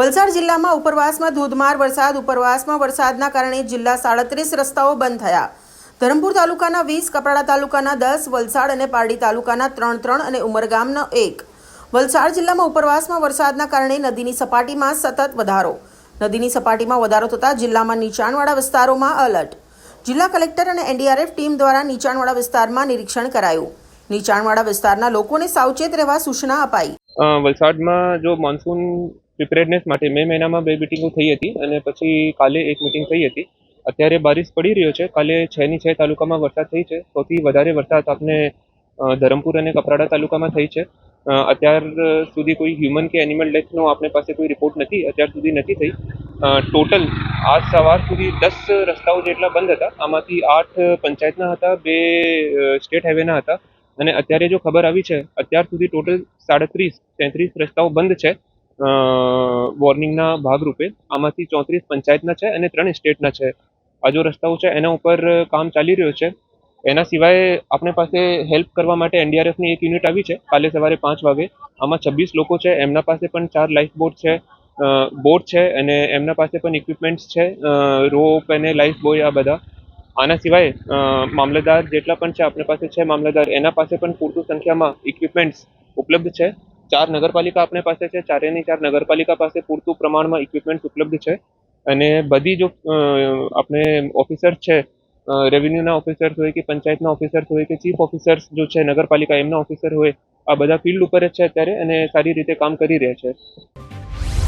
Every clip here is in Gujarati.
વલસાડ જિલ્લામાં ઉપરવાસમાં ધોધમાર વરસાદ, ઉપરવાસમાં વરસાદના કારણે જિલ્લા સાડત્રીસ રસ્તાઓ બંધ થયા. ધરમપુર તાલુકાના વીસ, કપરાડા તાલુકાના દસ, વલસાડ અને પારડી તાલુકાના ત્રણ ત્રણ અને ઉમરગામનો એક. વલસાડ જિલ્લામાં ઉપરવાસમાં વરસાદના કારણે નદીની સપાટીમાં સતત વધારો. નદીની સપાટીમાં વધારો થતાં જિલ્લામાં નીચાણવાળા વિસ્તારોમાં અલર્ટ જિલ્લા કલેક્ટર અને એનડીઆરએફ ટીમ દ્વારા નીચાણવાળા વિસ્તારમાં નિરીક્ષણ કરાયું. નીચાણવાળા વિસ્તારના લોકોને સાવચેત રહેવા સૂચના અપાઈ. વલસાડમાં જો મોન્સૂન પ્રિપેરેડનેસ માટે મે મહિનામાં બે મિટિંગો થઈ હતી અને પછી કાલે એક મિટિંગ થઈ હતી. અત્યારે બારિશ પડી રહ્યો છે. કાલે છ ની છ તાલુકામાં વરસાદ થઈ છે. સૌથી વધારે વરસાદ આપને ધરમપુર અને કપરાડા તાલુકામાં થઈ છે. અત્યાર સુધી કોઈ હ્યુમન કે એનિમલ ડેથનો આપણી પાસે કોઈ રિપોર્ટ નથી. અત્યાર સુધી નથી થઈ. ટોટલ આજ સવાર સુધી દસ રસ્તાઓ જેટલા બંધ હતા. આમાંથી આઠ પંચાયતના હતા, બે સ્ટેટ હાઈવેના હતા. અને અત્યારે જો ખબર આવી છે, અત્યાર સુધી ટોટલ સાડત્રીસ, તેત્રીસ રસ્તાઓ બંધ છે. વોર્નિંગના ભાગરૂપે આમાંથી ચોત્રીસ પંચાયતના છે અને ત્રણ સ્ટેટના છે. આ જો રસ્તાઓ છે એના ઉપર કામ ચાલી રહ્યું છે. એના સિવાય આપણી પાસે હેલ્પ કરવા માટે એનડીઆરએફની એક યુનિટ આવી છે. કાલે સવારે પાંચ વાગે. આમાં છવ્વીસ લોકો છે. એમના પાસે પણ ચાર લાઈફ બોટ છે. બોટ છે અને એમના પાસે પણ ઇક્વિપમેન્ટ્સ છે. રોપ અને લાઈફ બોય આ બધા. આના સિવાય મામલતદાર જેટલા પણ છે આપણી પાસે છે મામલતદાર, એના પાસે પણ પૂરતું સંખ્યામાં ઇક્વિપમેન્ટ્સ ઉપલબ્ધ છે. ચાર નગરપાલિકા આપણી પાસે છે ચારેની ચાર નગરપાલિકા પાસે પૂરતું પ્રમાણમાં ઇક્વિપમેન્ટ ઉપલબ્ધ છે. અને બધી જો આપણે ઓફિસર્સ છે રેવન્યુના ઓફિસર્સ હોય કે પંચાયતના ઓફિસર્સ હોય કે ચીફ ઓફિસર્સ જો છે, નગરપાલિકા એમના ઓફિસર હોય, આ બધા ફિલ્ડ ઉપર જ છે અત્યારે અને સારી રીતે કામ કરી રહ્યા છે.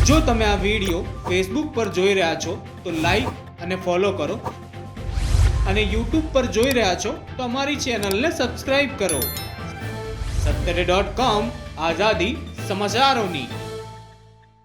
જો તમે આ વીડિયો ફેસબુક પર જોઈ રહ્યા છો, તો લાઈક અને ફોલો કરો. અને યુટ્યુબ પર જોઈ રહ્યા છો, તો અમારી ચેનલને સબસ્ક્રાઈબ કરો. સત્તરે ડોટ કોમ આઝાદી સમાચારોની